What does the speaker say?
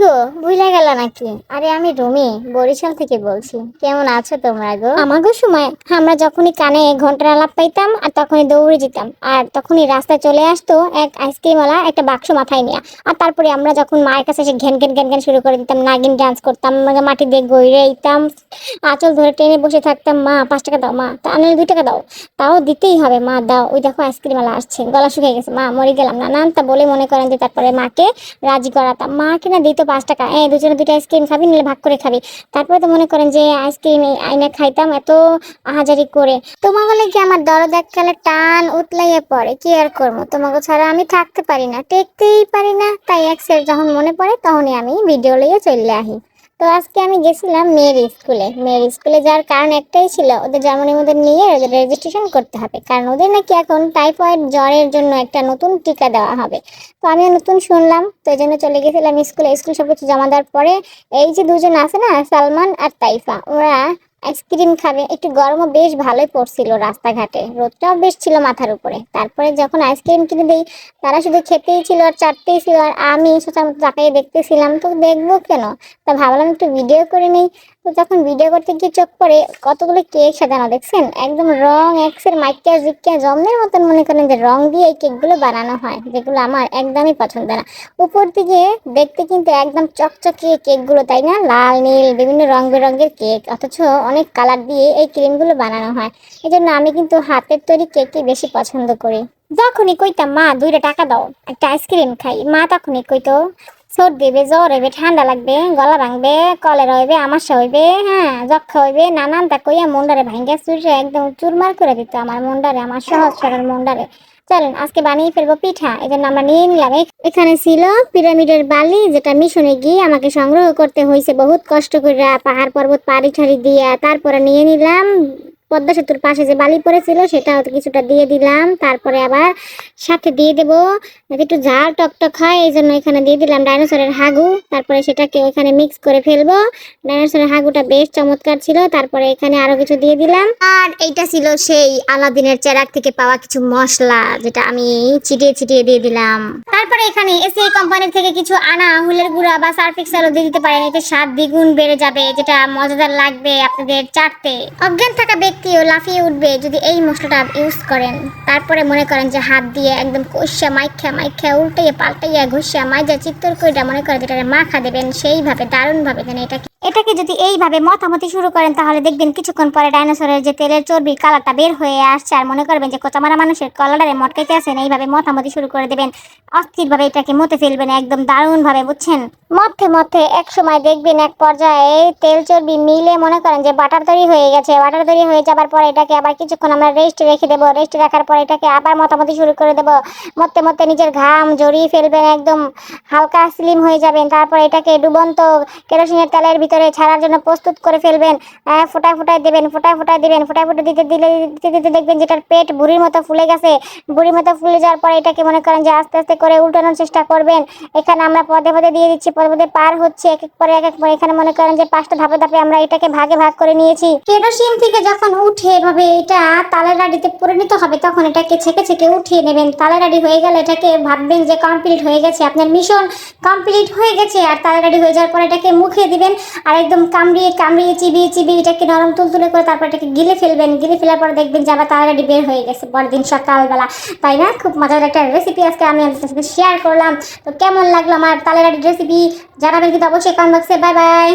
গো? ভুলে গেল নাকি? আরে আমি রুমি, বরিশাল থেকে বলছি। কেমন আছো তোমরা গো? আমাগো সময়, আমরা যখনই কানে ঘণ্টার আলাপ পাইতাম আর তখনই দৌড়ে যেতাম। আর তখনই রাস্তায় চলে আসতো এক আইসক্রিমওয়ালা একটা বাক্স মাথায় নিয়ে। আর তারপরে আমরা যখন মায়ের কাছে এসে ঘ্যান ঘ্যান ঘ্যান ঘ্যান শুরু করে দিতাম, নাগিন ডান্স করতাম মাটি দিয়ে গইরে দিতাম আঁচল ধরে টেনে বসে থাকতাম, মা, পাঁচ টাকা দাও, মা, তা আনলে দুই টাকা দাও। তাও দিতেই হবে, মা, দাও, ওই দেখো আইসক্রিমওয়ালা আসছে, গলা শুকিয়ে গেছে, মা, মরে গেলাম। না না তা বলে মনে করেন যে তারপরে মাকে রাজি করাতাম। মা কিনা দিত পাঁচ টাকা। এই দুজনে দুটো আইসক্রিম খাবি, নিলে ভাগ করে খাবি। তারপরে তো মনে করেন যে আইসক্রিম আইনা খাইতাম এত আহাজারি করে। তোমাকে কি আমার দরদ এককালে টান উতলাইয়ে পড়ে? কি আর করব তোমাকে ছাড়া আমি থাকতে পারি না, টেকতেই পারি না। তাই এক যখন মনে পড়ে তখনই আমি ভিডিও লইয়ে চলে আসি তো আজকে আমি গেছিলাম মেয়ের স্কুলে। মেয়ের স্কুলে যাওয়ার কারণ একটাই ছিল, ওদের জার্মানির মধ্যে নিয়ে ওদের রেজিস্ট্রেশন করতে হবে। কারণ ওদের নাকি এখন টাইফয়েড জ্বরের জন্য একটা নতুন টিকা দেওয়া হবে। তো আমিও নতুন শুনলাম, তো এই জন্য চলে গেছিলাম স্কুলে। স্কুল সব কিছু জমা দেওয়ার পরে এই যে দুজন আছে না, সালমান আর তাইফা, ওরা আইসক্রিম খাবে। একটু গরমও বেশ ভালোই পড়ছিল রাস্তাঘাটে। রোদটাও বেশ ছিল মাথার উপরে। তারপরে যখন আইসক্রিম কিনে দিই, তারা শুধু খেতেই ছিল আর চাটতেই ছিল। আর আমি সোচার মতো তাকাই দেখতেছিলাম, তো দেখব কেন? তা ভাবলাম একটু ভিডিও করে নিই। তো যখন ভিডিও করতে গিয়ে চোখ পড়ে, কতগুলো কেক সাজানো, দেখছেন? একদম রং এক্সের মাইকা, জিক্কা জমের মতন মনে করেন যে রং দিয়ে এই কেকগুলো বানানো হয়, যেগুলো আমার একদমই পছন্দ না। উপর দিকে দেখতে কিন্তু একদম চকচকে কেকগুলো তাই না? লাল, নীল, বিভিন্ন রং বেরঙের কেক অথচ অনেক কালার দিয়ে এই ক্রিমগুলো বানানো হয়। এই জন্য আমি কিন্তু হাতের তৈরি কেকই বেশি পছন্দ করি। যখনই কইতাম, মা, দুইটা টাকা দাও, একটা আইসক্রিম খাই। মা তখনই কইতো সর্দি হইবে জ্বর হইবে, ঠান্ডা লাগবে, গলা ভাঙবে, কলেরা হইবে, আমাশা হইবে হ্যাঁ যক্ষা হইবে, নানান তা কইয়া মন্ডারে ভাঙ্গা চুরে একদম চুরমার করে দিত আমার মন্ডারে, আমার সহজ সরল মন্ডারে। চলেন, আজকে বানিয়ে ফেলব পিঠা এই জন্য আমরা নিয়ে নিলাম। এখানে ছিল পিরামিডের বালি, যেটা মিশনে গিয়ে আমাকে সংগ্রহ করতে হয়েছে বহুত কষ্ট করে পাহাড় পর্বত পাড়ি ঠাড়ি দিয়া, তারপরে নিয়ে নিলাম পদ্মা সেতুর পাশে যে বালি পড়েছিল, সেটাও কিছুটা দিয়ে দিলাম। তারপরে আবার সাথে দিয়ে দেব। একটু ঝাল টকটক হয়, এই জন্য এখানে দিয়ে দিলাম ডাইনোসরের হাগু। তারপরে সেটাকে ওখানে মিক্স করে ফেলব। ডাইনোসরের হাগুটা বেশ চমৎকার ছিল। তারপরে এখানে আরও কিছু দিয়ে দিলাম। আর এইটা ছিল সেই আলাদিনের চেরাক থেকে পাওয়া কিছু মশলা, যেটা আমি ছিটিয়ে ছিটিয়ে দিয়ে দিলাম। তারপরে এখানে এসে কোম্পানি থেকে কিছু আনা হুলের গুঁড়া বা সার্ফ এক্সেলও দিয়ে দিতে পারেন। এতে স্বাদ দ্বিগুণ বেড়ে যাবে, যেটা মজাদার লাগবে আপনাদের চাটতে। অজ্ঞান থাকা ব্যক্তিও লাফিয়ে উঠবে যদি এই মশলাটা ইউজ করেন। তারপরে মনে করেন যে হাত দিয়ে একদম কষা মাইখা মাইখা উল্টাইয়া পাল্টাইয়া ঘষিয়া মাইজা চিত্তর কইরা মনে করেন যেটা মাখা দেবেন, সেইভাবে দারুণভাবে যেন এটাকে এটাকে যদি এইভাবে মতামতি শুরু করেন, তাহলে দেখবেন কিছুক্ষণ পরে ডাইনোসরের যে তেলের চর্বির কালারটা বের হয়ে আসছে আর মনে করবেন যে কোচামারা মানুষের কলারে মটকাইতে আসেন এইভাবে মতামতি শুরু করে দেবেন। অস্থিরভাবে এটাকে মতে ফেলবেন, একদম দারুণভাবে, বুঝছেন? মধ্যে মধ্যে এক সময় দেখবেন এক পর্যায়ে তেল চর্বি মিলে মনে করেন যে বাটার তৈরি হয়ে গেছে। বাটার তৈরি হয়ে যাবার পরে এটাকে আবার কিছুক্ষণ আমরা রেস্ট রেখে দেবো। রেস্ট রাখার পরে এটাকে আবার মতামতি শুরু করে দেবো। মধ্যে মধ্যে নিজের ঘাম জড়িয়ে ফেলবেন একদম হালকা স্লিম হয়ে যাবেন। তারপর এটাকে ডুবন্ত কেরোসিনের তেলের ভিতরে ছাড়ার জন্য প্রস্তুত করে ফেলবেন। ফোটায় ফোটায় দেবেন, ফোটায় ফোটায় দিবেন, ফোটায় ফোটায় দিতে দিলে, দিতে দিতে দেখবেন যেটার পেট বুড়ির মতো ফুলে গেছে। বুড়ির মতো ফুলে যাওয়ার পরে এটাকে মনে করেন যে আস্তে আস্তে করে উল্টানোর চেষ্টা করবেন। এখানে আমরা পদে পদে দিয়ে দিচ্ছি পদে পার হচ্ছে, এক এক পরে এক এক পরে। এখানে মনে করেন যে পাঁচটা ধাপে ধাপে আমরা এটাকে ভাগে ভাগ করে নিয়েছি। কেরোসিন থেকে যখন উঠে এভাবে এটা তালের রাডিতে পরিণত হবে, তখন এটাকে ছেঁকে ছেঁকে উঠিয়ে নেবেন। তালের রাডি হয়ে গেলে এটাকে ভাববেন যে কমপ্লিট হয়ে গেছে। আপনার মিশন কমপ্লিট হয়ে গেছে আর তালের রাডি হয়ে যাওয়ার পর এটাকে মুখে দিবেন আর একদম কামড়িয়ে কামড়িয়ে চিবিয়ে চিবিয়ে এটাকে নরম তুলতুলে করে তারপর এটাকে গিলে ফেলবেন। গিলে ফেলার পর দেখবেন যে আবার তালের রাডি বের হয়ে গেছে। পরের দিন সকালবেলা। তাই না? খুব মজার একটা রেসিপি আজকে আমি আপনাদের সাথে শেয়ার করলাম। তো কেমন লাগল আমার তালের রাডির রেসিপি জানাবেন কিন্তু অবশ্যই কমেন্ট বক্সে বাই বাই